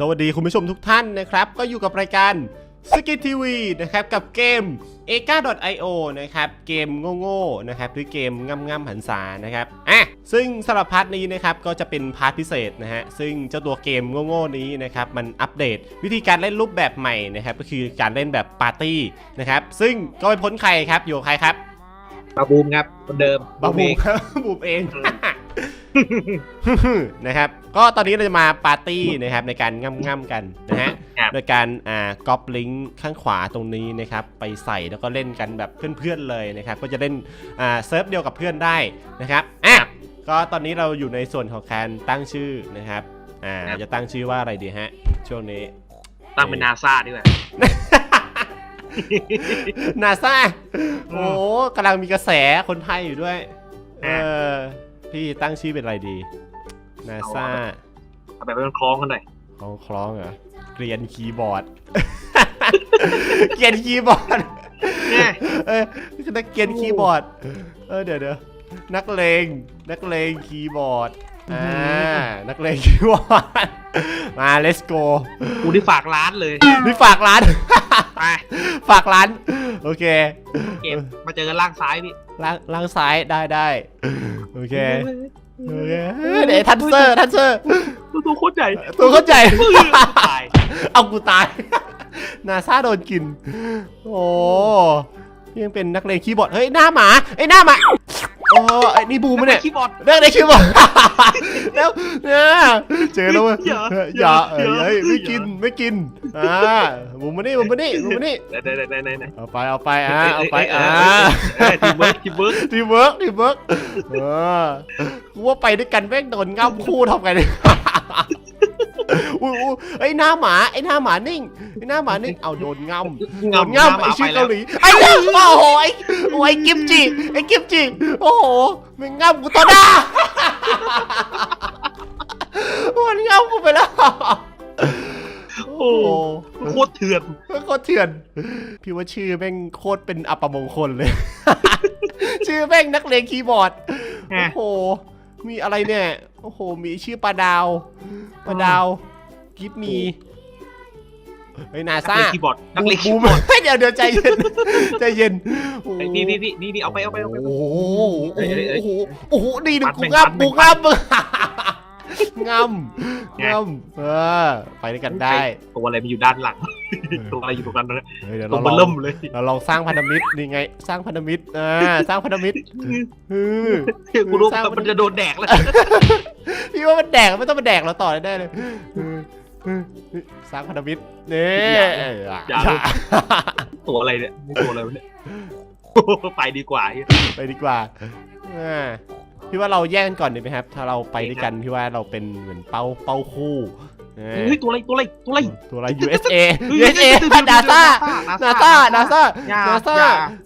สวัสดีคุณผู้ชมทุกท่านนะครับ ก็อยู่กับรายการสกิททีวีนะครับ กับเกม a k a i o นะครับ เกมโง่ๆนะครับหรือเกมง่ำง่ำหันษานะครับอะซึ่งสำหรับพาร์ทนี้นะครับก็จะเป็นพาร์ทพิเศษนะฮะซึ่งเจ้าตัวเกมโง่ๆนี้นะครับมันอัปเดตวิธีการเล่นรูปแบบใหม่นะครับก็คือการเล่นแบบปาร์ตี้นะครับซึ่งก็ไม่พ้นใครครับอยู่กับใครครับบาบูมครับคนเดิมบาบูเองครับ บูมเอง นะครับ ก็ตอนนี้เราจะมาปาร์ตี้นะครับในการง่ำๆกันนะฮะ ครับ โดยการอ่าก๊อปลิงก์ข้างขวาตรงนี้นะครับ ไปใส่แล้วก็เล่นกันแบบเพื่อนๆเลยนะครับ ก็จะเล่นอ่าเซิร์ฟเดียวกับเพื่อนได้นะครับ อะ ก็ตอนนี้เราอยู่ในส่วนของการตั้งชื่อนะครับ อ่าจะตั้งชื่อว่าอะไรดีฮะ ช่วงนี้ ตั้งเป็นนาซาดีกว่า นาซาอืมโอ้กำลังมีกระแสคนไทยอยู่ด้วย เออะอ พี่ตั้งชื่อเป็นอะไรดีนาซาเอาแบบให้มันคล้องกันหน่อยคล้องคล้องเหรอเกรียนคีย์บอร์ด เกรียนคีย์บอร์ดเนี่ยเออคือนักเกรียนคีย์บอร์ด เออเดี๋ยวเดี๋ยวนักเลงนักเลงคีย์บอร์ดอ่านักเลงคีย์บอร์ดมา let's go กูที่ฝากร้านเลยนี่ฝากร้านไปฝากร้าน โอเคเก็บมาเจอกันล่างซ้ายพี่ล่างล่างซ้ายได้ได้ เค โอเคเดี๋ยวทันเซอร์ทันเซอร์ตัวตัวโคตรใหญ่ตัวเข้าใจตายเอากูตาย นาซาโดนกิน โอ้ยังเป็นนักเลงคีย์บอร์ด เฮ้ย หน้าหมาไอ้ยหน้าหมา โอ้ไอ้นี่บูมปะเนี่ยคีย์บอร์ดเรื่องในคีย์บอร์ดแล้วเนี่ยเจอแล้วเว้ยอย่าอย่าอย่าเอ้ยเฮ้ยไม่อย่ากินไม่กินอ่าบูมมานี่บูมมานี่บูมมานี่ไหนไหนไหนไหนไหนเอาไปเอาไปอ่าเอาไปอ่าทีมเวิร์กทีมเวิร์กทีมเวิร์กทีมเวิร์กเออกูว่าไปด้วยกันแม่งโดนง่ำคู่ทำไงเนี่ย อุ้ยอุ้ยไอ้หน้าหมาไอ้หน้าหมานิ่งไอ้หน้าหมานิ่งเอาโดนง่ำโดนง่ำไอ้ชื่อเกาหลีไอ้เนี่ยโอ้โหไอ้โอ้ยกิมจิไอ้กิมจิโอ้โหมันง่ำกูต่อหน้ามันง่ำกูไปแล้วโอ้โคตรเถื่อนโคตรเถื่อน พี่ว่าชื่อแม่งโคตรเป็นอัปมงคลเลย ชื่อแม่งนักเลงคีย์บอร์ดไงโอ้โห มีอะไรเนี่ย โอ้โห มีชื่อปลาดาว ปลาดาว กิฟมีเฮ้ยนานักซาเล่นคีย์บอร์ดนักเล่นคีบูย์มบอร์ดเฮ้ยเดี๋ยวเดี๋ยวใจเย็นใจเย็นโอ้โห ไอ้พี่พี่พี่นี่นี่เอาไปเอาไปเอาไป โอ้โหเอ้ยเอ้ยเอ้โอ้ยโห โอ้โห ดีหนึ่งปักูดแม่งงับปัดแม่กูงงับงำไงงำเออ ไปด้วยกันได้ ตัวอะไรมันอยู่ด้านหลัง ตัวอะไรอยู่ตรงนั้นนะเฮ้ยเดี๋ยวตัวเรามันลเริ่องมเลยเราลองสร้างพันธมิตรนี่ไง สร้างพันธมิตร อ่า สร้างพันธมิตรเออ กูรู้สร้างมันจะโดนแดกแล้ว พี่ว่ามันแดกไม่ต้องมาแดกเราต่อได้เลยเออเออ สร้างพันธมิตรนี่อย่า ตัวอะไรเนี่ยนี่ตัวอะไรวะเนี่ย ไปดีกว่าไปดีกว่าอ่าพี่ว่าเราแยกกันก่อนดีไหมครับ ถ้าเราไปด้วยกันพี่ว่าเราเป็นเหมือนเป้าเป้าคู่อ่า เฮ้ยตัวอะไรตัวอะไรตัวอะไร ตัวอะไร USA USA นาซานาซานาซานาซา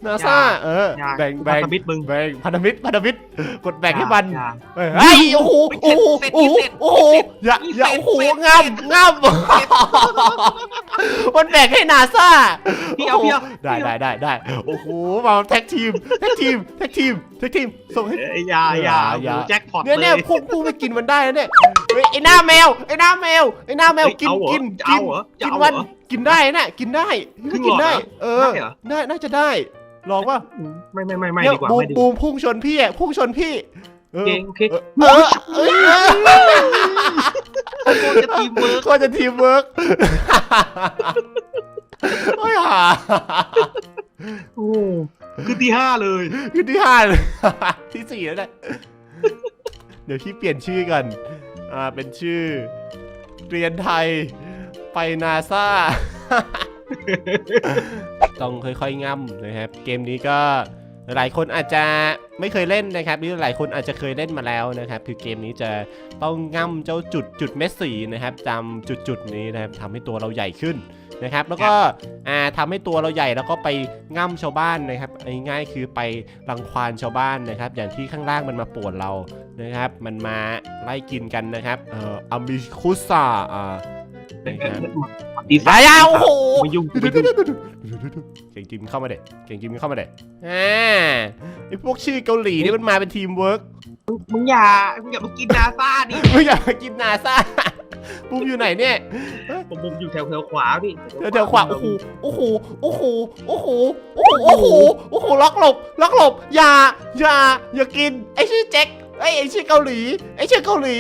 นาซาเออแบ่งแบ่แบ่งงมิดมึงแบ่งพันธมิตรพันธมิตรกดแบ่งให้มันอย่าเฮ้ยโอ้โหโอ้โหโอ้โหโอ้โหอย่าอย่าโอ้โหงามงามมันแบ่งให้นาซาพี่เอาพี่เอาได้ได้ได้ได้โอ้โหมาแท็กทีมแท็กทีมแท็กทีมแท็กทีมส่งให้เอ้ยอย่าอย่าอย่าแจ็คพอตเนี่ยเลเนี่ยยพุ่งพุ่งไปกินมันได้นะเนี่ยเฮ้ยไอ้หน้าแมวไอ้หน้าแมวไอ้หน้าแมวเฮ้ยกินเอาเหรอกินจะกิเอานเหรอจะกินเอาวันเหรอกินได้นะกินได้ครึ่งกินได้หลอดเหรอเออได้เหรอ น่าน่าจะได้ลองว่าไม่ไม่ไม่ไม่เนี่ยดีกว่าบูมไม่ดีกบูว่ามพุ่งชนพี่อะพุ่งชนพี่เออเก่งโอเคเออเออเออโคตรจะทีมเวิร์กก็จะทีมเวิร์กโอ้ยห่าโอ้คือที่ห้าเลยขึ้นที่ห้าเลยที่สี่แล้วเนี่ยเดี๋ยวพี่เปลี่ยนชื่อกันอ่าเป็นชื่อ เรียนไทยไปนาซา ต้องค่อยๆง่ำนะครับ เกมนี้ก็ หลายคนอาจจะไม่เคยเล่นนะครับหรือหลายคนอาจจะเคยเล่นมาแล้วนะครับคือเกมนี้จะต้องง่ำเจ้าจุดจุดเม็ดสีนะครับจำจุดจุดนี้นะครับทำให้ตัวเราใหญ่ขึ้นนะครับ แล้วก็อ่าทำให้ตัวเราใหญ่แล้วก็ไปง่ำชาวบ้านนะครับง่ายๆคือไปรังควานชาวบ้านนะครับ อย่างที่ข้างล่างมันมาป่วนเรานะครับ มันมาไล่กินกันนะครับเอ่ออามิคุซ่าอ่านะครับ ดีไซยาน์ยาโอ้โหไม่ยุ่งไม่ยุ่งเก่งจิมเข้ามาเด็กเก่งจิมเข้ามาเด็กอ่าไอพวกชื่อเกาหลีนี่มันมาเป็นทีมเวิร์กมึงอย่ามึงอย่ามากินนาซาดิไม่อยากมากินนาซาบูมอยู่ไหนเนี่ยผมผมอยู่แถวแถวขวาพี่เดี๋ยวเดี๋ยวขวาโอ้โหโอ้โหโอ้โหโอ้โหโอ้โหโอ้โหโอ้โหล็อกหลบล็อกหลบอย่าอย่าอย่ากินไอ้ชื่อแจ็คไอ้ไอ้ชื่อเกาหลีไอ้ชื่อเกาหลี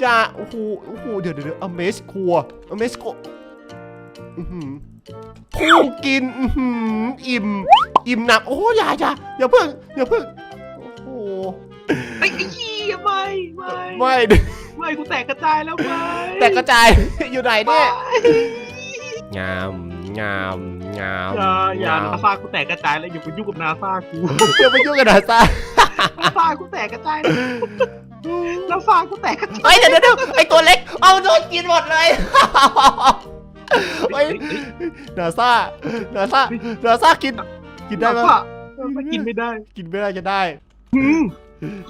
อย่าโอ้โหโอ้โหเดี๋ยวเดี๋ยวเดี๋ยวอเมสครัวอเมสครัว อือหือพุ่งกินอือหืออิ่ม อิ่มหนักโอ้โหอย่าอย่าอย่าเพิ่งอย่าเพิ่งโอ้โหไอ้ไอ้เหี้ยไม่ไม่ไม่ไม่กูแตกกระจายแล้วไม่แต่กระจาย อยู่ไหนไม่เนี่ยงามงามงามอย่าอย่างามนาซากูแตกกระจายแล้วอย่าไปยุ่งกับนาซากูอย่าไปยุ่งกับนาซานาซากูแตกกระจายแล้วนาซากูแตกกระจายเฮ้ยเดี๋ยวเดี๋ยวเดี๋ยวไอตัวเล็ก เอาโดนกินหมดเลย เฮ้ยนาซานาซานาซากิน กินได้ไหมซานกินไม่ได้ กินไม่ได้จะได้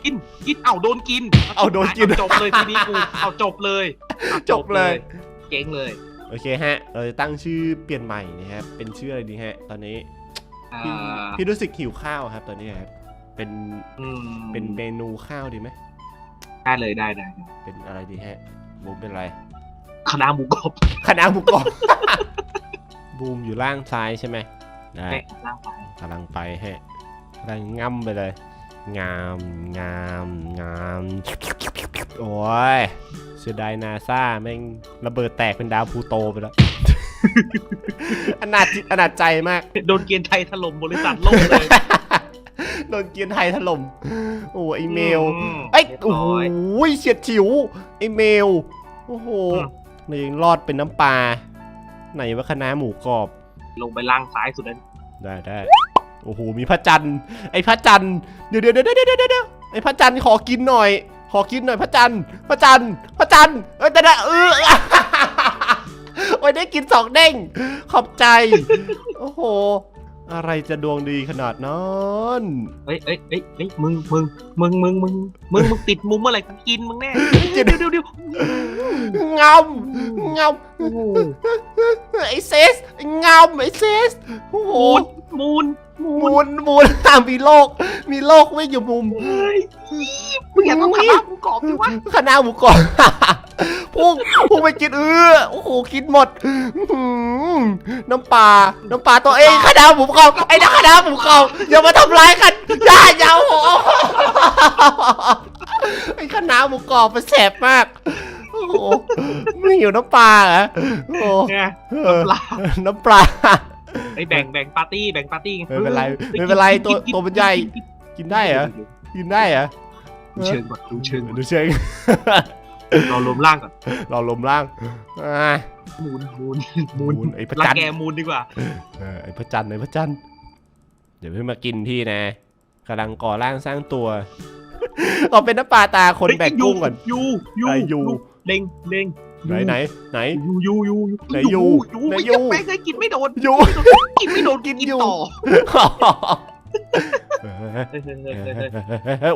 กินกินเอาโดนกิน เอาโดนกินจบเลยทีนี้กูเอาจบเลย จบเลยเจ๊งเลย โอเคฮะ เราจะตั้งชื่อเปลี่ยนใหม่นะครับ เป็นชื่ออะไรดีฮะ ตอนนี้ พี่รู้สึกหิวข้าวครับ ตอนนี้ครับ เป็นเป็นเมนูข้าวดีไหมได้เลยได้ได้เป็นอะไรดีฮะบูมเป็นอะไร คณะหมูกรอบคณะหมูกรอบ บูมอยู่ล่างซ้ายใช่ไหมได้แม่ล่างไปกำลังไปฮะกำลังง่ำไปเลย งามงามงามโอ้ยเสียดายนาซาแม่งระเบิดแตกเป็นดาวพลูโตไปแล้ว อนาจจิตอนาจใจมาก โดนเกียร์ไทยถล่มบริษัทล่มเลยโดนเกียร์ไทยถล่ม โอ้ไอเมล อืมไอ้ยเรียบโอ้ร้อยโหเฉียดฉิวไอเมล โอ้โห อืม มันยังรอดเป็นน้ำปลาไหนว่าคณะหมูกรอบ ลงไปล่างซ้ายสุดนั้นได้ได้โอ้โหมีพระจันทร์ไอ้พระจันทร์เดี๋ยวเดี๋ยวเดี๋ยวเดี๋ยวเดี๋ยวเดี๋ยวไอ้พระจันทร์ขอกินหน่อย ขอกินหน่อยพระจันทร์พระจันทร์พระจันทร์เอ้ยแต่ละเออโอ้ยได้กินสองเด้งขอบใจ โอ้โห อะไรจะดวงดีขนาดนั้นเอ้ยเอ้ยเอ้ยเอ้ยมึงมึงมึงมึงมึงมึงมึงติดมุมเมื่อไหร่กูกินมึงแน่เดี๋ยวเดี๋ยวเดี๋ยวงำงำไอ้เซสงำไอ้เซสโอ้โหมูนมูน มูนมูนมูนมีโลก มีโลกไม่อยู่มุม เฮ้ยมึงอย่าต้องทำร้ายกูกรอบดิวะคณะหมูกรอบ พุ่งพุ่งไปกินเออโอ้โหกินหมดอื้อหือน้ำปลา น้ำปลาตัวเองคณะหมูกรอบไอ้นักคณะหมูกรอบอย่ามาทำร้ายกันอย่าอย่าโอ้โหไอ้คณะหมูกรอบมันแสบมากโอ้โหไม่หิวน้ำปลาเหรอโอ้โหไงเออปลา น้ำปลา ไอ้แบ่งแบ่งปาร์ตี้แบ่งปาร์ตี้ไงไม่เป็นไรไม่เป็นไรตัวตัวมันใหญ่กินได้เหรอกินได้เหรอดูเชิงก่อนดูเชิงก่อนดูเชิงเรารวมร่างก่อนเราลมล่างอ่ามูนมูนมูมูนนไอ้พระรังจันทแกร์มูนดีกว่าเออไอ้พระจันทร์ไอ้พระจันทร์เดี๋ยวเพิ่งมากินพี่นะกำลังก่อร่างสร้างตัวเอาเป็นน้ำปลาตาคนแบกกุ้งก่อนยูยูไอ้ยูเล็งเล็ง ไหนไหนไหน ยูยูยูไหนยูยูไหนไม่ยูยังแม่งเคยกินไม่โดนยูกินไม่โดนกินยูต่อ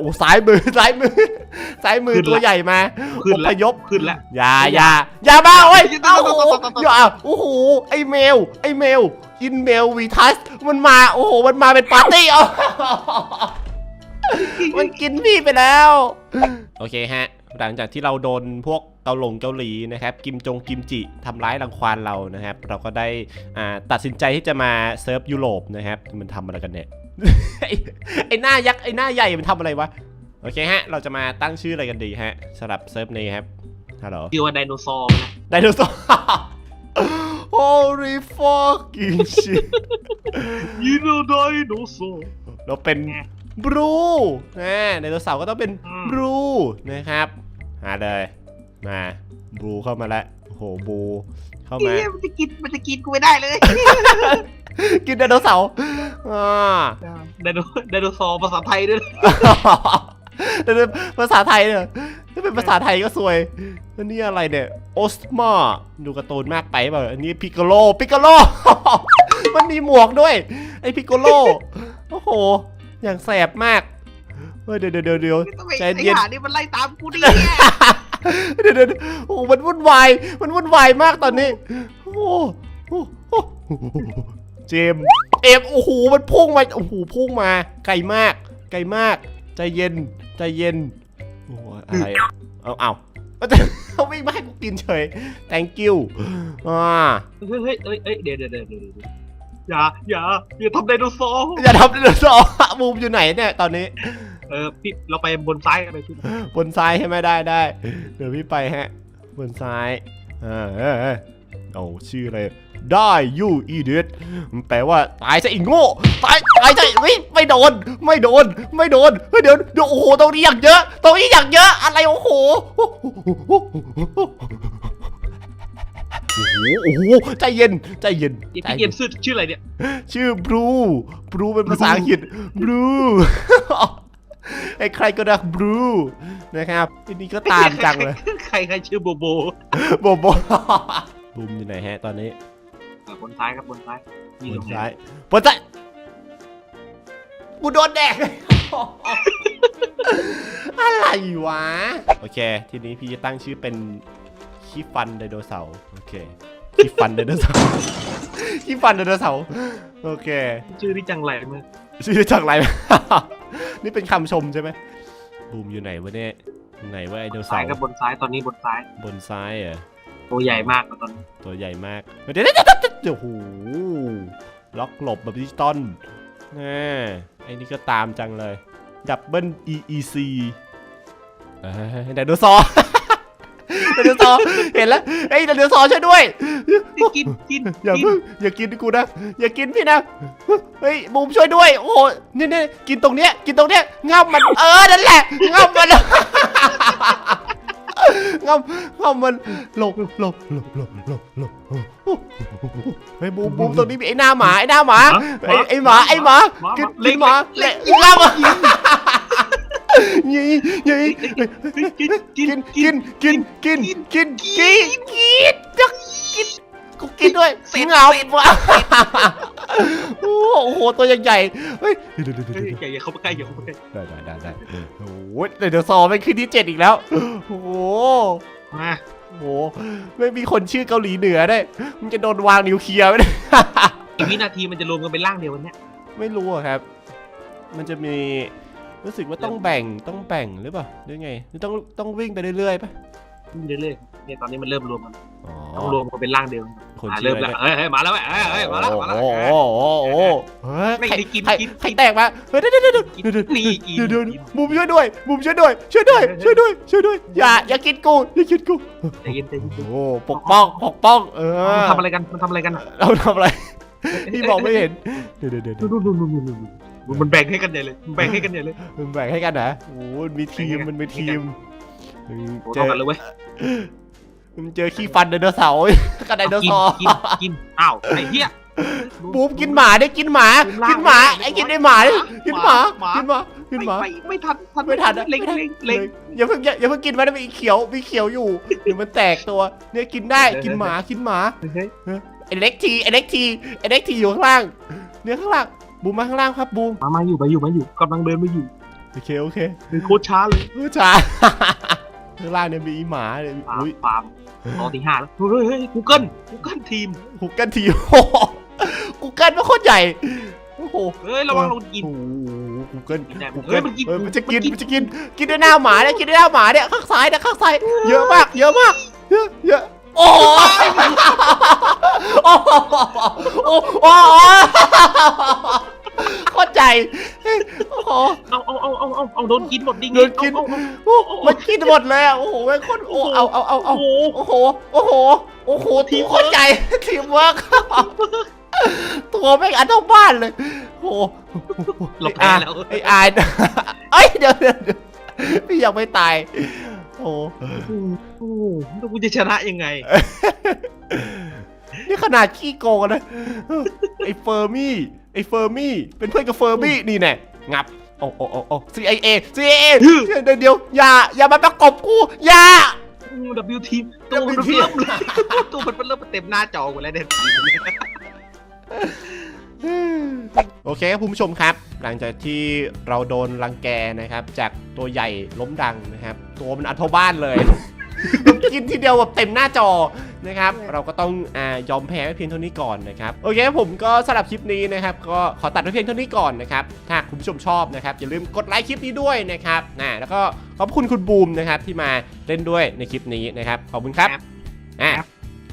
โอ้ซ้ายมือซ้ายมือซ้ายมือตัวใหญ่มาขึ้นอแล้วพยพขึ้นแล้วอย่าอย่าอย่ามาโอ้ยอย่าเอ้าโอ้โหต่อต่อต่ออย่าโอ้โหไอเมลไอเมลอินเมลวีทัสมันมาโอ้โหมันมาเป็นปาร์ตี้เอามันกินพี่ไปแล้ว โอเคฮะ หลังจากที่เราโดนพวก เกาหลงเกาหลีนะครับกิมจงกิมจิทำร้ายรังควานเรานะครับ เราก็ได้อ่าตัดสินใจที่จะมาเซิร์ฟยุโรปนะครับมันทำอะไรกันเนี่ยไอ้ไอ้หน้ายักษ์ไอ้หน้าใหญ่มันทำอะไรวะโอเคฮะ เราจะมาตั้งชื่ออะไรกันดีฮะสำหรับเซิร์ฟนี้ครับฮัลโหลชื่อว่าไดโนเสาร์นะไดโนเสาร์ Holy fucking shit ยีโนไดโนเสาร์เราเป็นบลูนะไดโนเสาร์ก็ต้องเป็นอืมบลูนะครับมาเลย มาบลูเข้ามาแล้วโอ้โหบลูเข้ามาเฮ้ยมันจะกินมันจะกินกูไม่ได้เลยกินไดโนเสาร์อ่า ไดโนไดโนเสาร์ภาษาไทยด้วยแต่เป็นภาษาไทยเนี่ยถ้าเป็นภาษาไทยก็สวยแล้วนี่อะไรเนี่ยโอสมาดูการ์ตูนมากไปเปล่าอันนี้พิกโกโลพิกโกโล มันมีหมวกด้วย ไอพิกโกโลโอ้โห อย่างแสบมากเฮ้ยเดี๋ยวเดี๋ยวเดี๋ยวเดี๋ยวทำไมใจไอ้เย็น หานี่มันไล่ตามกูดิเนี่ย เดี๋ยวเดี๋ยวเดี๋ยวโอ้โหมันวุ่นวาย มันวุ่นวายมากตอนนี้ โอ้โหโอ้โหเจมส์เอมโอ้โห มันพุ่งมา โอ้โห พุ่งมา ไกลมาก ไกลมาก ใจเย็น ใจเย็น โอ้โหอะไรอะเอาเอาเอาเขาวิ่งมาให้กูกินเฉย thank you อ่า เฮ้ยเฮ้ยเฮ้ยเฮ้ยเดี๋ยวเดี๋ยวเดี๋ยวเดี๋ยวเดี๋ยวอย่า อย่า อย่าทำไดโนเสาร์อย่าทำไดโนเสาร์บูมอยู่ไหนเนี่ยตอนนี้เออพี่เราไปบนซ้ายกันเลยพี่บนซ้ายใช่ไหมได้ได้ เดี๋ยวพี่ไปฮะ บนซ้ายอ่าเออเออเอาชื่ออะไรได้ยูอีเดดแปลว่าตายซะอีกโง่ตายตายซะไม่ไม่โดน ไม่โดน ไม่โดนเฮ้ยเดี๋ยวเดี๋ยวโอ้โหตรงนี้อย่างเยอะตรงนี้อย่างเยอะอะไรโอ้โหโอ้โหโอ้โหโอ้โหใจเย็นใจเย็นพี่ใจเกเย็นมชื่อชื่ออะไรเนี่ย ชื่อบลูบลูเป็นภาษาอังกฤษบลู ไอ้ใครก็ได้บลูนะครับทีนี้ก็ตามจังเลยใครใครชื่อโบโบโบโบบูมอยู่ไหนฮะตอนนี้เออบนซ้ายครับบนซ้ายมีบตรนงไหนซ้ายบนซ้ายกูโดนแดกอะไรวะ โอเค ทีนี้พี่จะตั้งชื่อเป็นขี้ฟันไดโนเสาร์โอเคขี้ฟันไดโนเสาร์ขี้ฟันไดโนเสาร์โอเค ชื่อนี่จังไรมากชื่อจากอะไร นี่เป็นคำชมใช่ไหมบูมอยู่ไหนวะเนี่ยไหนว่าไอโดเสาซ้ายร์กับบนซ้ายตอนนี้บนซ้ายบนซ้ายเหรอตัวใหญ่มากนะตอนนี้ตัวใหญ่มากเดี๋ยวเดี๋ยวเดี๋ยวเดี๋ยวโอ้โหล็อกหลบแบบดิจิตอลแน่ไอ้นี่ก็ตามจังเลยดับเบิล EEC เอ้ยไดโนเสาร์ ไดโนเสาร์เห็นแล้วไอ้ยไดโนเสาร์ช่วยด้วย กินกินอย่ากินเพิ่งอย่ากินกูนะ อย่ากินพี่นะเฮ้ยบูมช่วยด้วย โอ้โหนี่นี่กินตรงเนี้ยกินตรงเนี้ยงับมันเออนั่นแหละงับมันงับงับมันหลบหลบหลบหลบหลบหลบเฮ้ยบูมบูมตรงนี้มีไอ้หน้าหมาไอ้หน้าหมาไอ้ไอ้หมาไอ้หมากินกินหมาเละงับ ยี่ยี่กินกินกินกินกินกินกินกินกินกินกินกูกินด้วยเงาว่ะโอ้โหตัวใหญ่ๆเฮ้ยเดี๋ยวเดี๋ยวเฮ้ยเดี๋ยวอย่าอย่าเข้าไปใกล้อย่าเข้าไปใกล้ได้ได้ได้ได้โอ้ยเดี๋ยวซอไปขึ้นที่เจ็ดอีกแล้วโอ้โหมาโอ้โหไม่มีคนชื่อเกาหลีเหนือได้มันจะโดนวางนิวเคลียร์ไหมเนี่ยอีกวินาทีมันจะรวมกันเป็นร่างเดียวกันเนี่ยไม่รู้อะครับ มันจะมี รู้สึกว่าต้องแบ่งต้องแบ่งหรือเปล่าหรือไงหรือต้องต้องวิ่งไปเรื่อยๆป่ะเรื่อยๆเนี่ยตอนนี้มันเริ่มรวมกันอ๋อต้องรวมกันเป็นร่างเดียวคนอะชื่เริ่อมอะไรแล้วเฮ้ยเฮ้ยมาแล้วเว้ยเฮ้ยเฮ้ยมาแล้วมาแล้วโอ้โหโอ้โหโอ้โหเฮ้ยไม่ใครได้กินใครกินใครแตกมาเฮ้ยเดี๋ยวเดี๋ยวเดี๋ยวกินเดี๋ยวเดี๋ยวนี่กินเดี๋ยวเดี๋ยวกินบุมช่วยด้วยบุมช่วยด้วยช่วยด้วยช่วยด้วยช่วยด้วยอย่าอย่ากินกูอย่ากินกูใจเย็นใจเย็นโอ้โหปกป้องปกป้องเออมันทำอะไรกันมันทำอะไรกันอะเราทำอะไรพี่บอกไม่เห็นเดี๋ยวเดี๋ยวเดี๋ยวดูดูดูดูดูดู มันแบ่งให้กันใหญ่เลยมันแบ่งให้กันใหญ่เลยมันแบ่งให้กันนะโอ้โหมันมีทีมมันมีทีมโอ้เจเท่าอกันเลยเว้ยมันเจอขี้ฟันไดโนเสาร์กับไดโนกิเสาร์กินกินอ้าวไอ้เหี้ย บูมกินหมาได้กินหมากินหมาไอ้กินไอ้หมาดิกินหมา กินหมากินหมา ไม่ไม่ทันทันไม่ทันอะเล็งเล็งเล็ง อย่าเพิ่งอย่าอย่าเพิ่งกินมันนะมีเขียวมีเขียวอยู่เดี๋ยวมันแตกตัว เนี่ยกินได้กินหมากินหมาเฮ้ยไอเล็กทีไอเล็กทีไอเล็กทีอยู่ข้างล่างเนี่ยข้างล่าง บูมมาข้างล่างครับบูมมามาอยู่มาอยู่มาอยู่กำลังเดินมาอยู่โอเคโอเคเดินโคตรช้าเลยผู้ชายข้างล่างเนี่ยมีอีหมาเนี่ยฟาร์มอุ้ยฟาร์มตอนที่ห้าแล้วเฮ้ยเฮ้ยกูเกิลกูเกิลทีมหุกกันทีโอ้โหกูเกิลเป็นคนใหญ่โอ้โหเฮ้ยระวังเรากิน โอ้โหกูเกิลกินได้กูเฮ้เกิยลมันกิน เออมันจะกินมันกินมันจะกินกินด้วยหน้าหมาเนี่ยกินด้วยหน้าหมาเนี่ยข้างซ้ายเนี่ยข้างซ้ายเยอะมาก เยอะมากเยอะเยอะโอ้โหโอ้โหโอ้โห โคตรใจโอ้โห เอาเอาเอาเอาเอาเอาโดนกินหมดดิโดนกินเอาเอาโอ้โหมันกินหมดเลยอะโอ้โหแม่งโคตรโอ้เอาเอาเอาเอาเอาโอ้โห โอ้โหโอ้โหโอ้โหทีมโคตรใหญ่ทีมเวิร์กตัวแม่งอันเท่าบ้านเลยโอ้โหเราแพ้แล้ว ไอ้อายเอ้ยเดี๋ยวเดี๋ยวเดี๋ยวพี่ยังไม่ตายโอ้โหโอ้โหแล้วกูจะชนะยังไง นี่ขนาดขี้โกงนะไอ้เฟอร์มี่ ไอ้เฟอร์มี่เป็นเพื่อนกับเฟอร์มี่นี่แน่งับโอ้โอ้โอ้โอ้ CIA CIA ฮึ่มเดี๋ยวเดี๋ยวอย่าอย่ามาประกบกูอย่า W ทีมตัวมัน W ทีมเริ่มเลยตัวมันเริ่มเต็มหน้าจอหมดแล้วเนี่ยโอเคครับคุณผู้ชมครับ หลังจากที่เราโดนรังแกนะครับ จากตัวใหญ่ล้มดังนะครับ ตัวมันอันเท่าบ้านเลยแบบ กินทีเดียวแบบเต็มหน้าจอนะครับ เราก็ต้องอายอมแพ้ไว้เพียงเท่านี้ก่อนนะครับ โอเคผมก็สำหรับคลิปนี้นะครับ ก็ขอตัดไว้เพียงเท่านี้ก่อนนะครับ ถ้าคุณผู้ชมชอบนะครับ อย่าลืมกดไลค์คลิปนี้ด้วยนะครับนะแล้วก็ขอบคุณคุณบูมนะครับที่มาเล่นด้วยในคลิปนี้นะครับ ขอบคุณครับครับอะครับ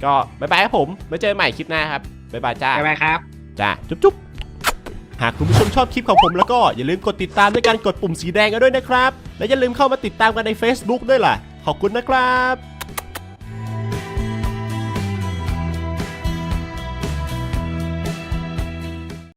ก็บ๊ายบายครับผมไว้เจอกันใหม่คลิปหน้าครับบ๊ายบายจ้าบ๊ายบายครับจ้าจุ๊บจุ๊บหากคุณผู้ชมชอบคลิปของผมแล้วก็อย่าลืมกดติดตามด้วยการกดปุ่มสีแดงกันด้วยนะครับ และอย่าลืมเข้ามาติดตามกันใน Facebook ด้วยล่ะ ขอบคุณนะครับ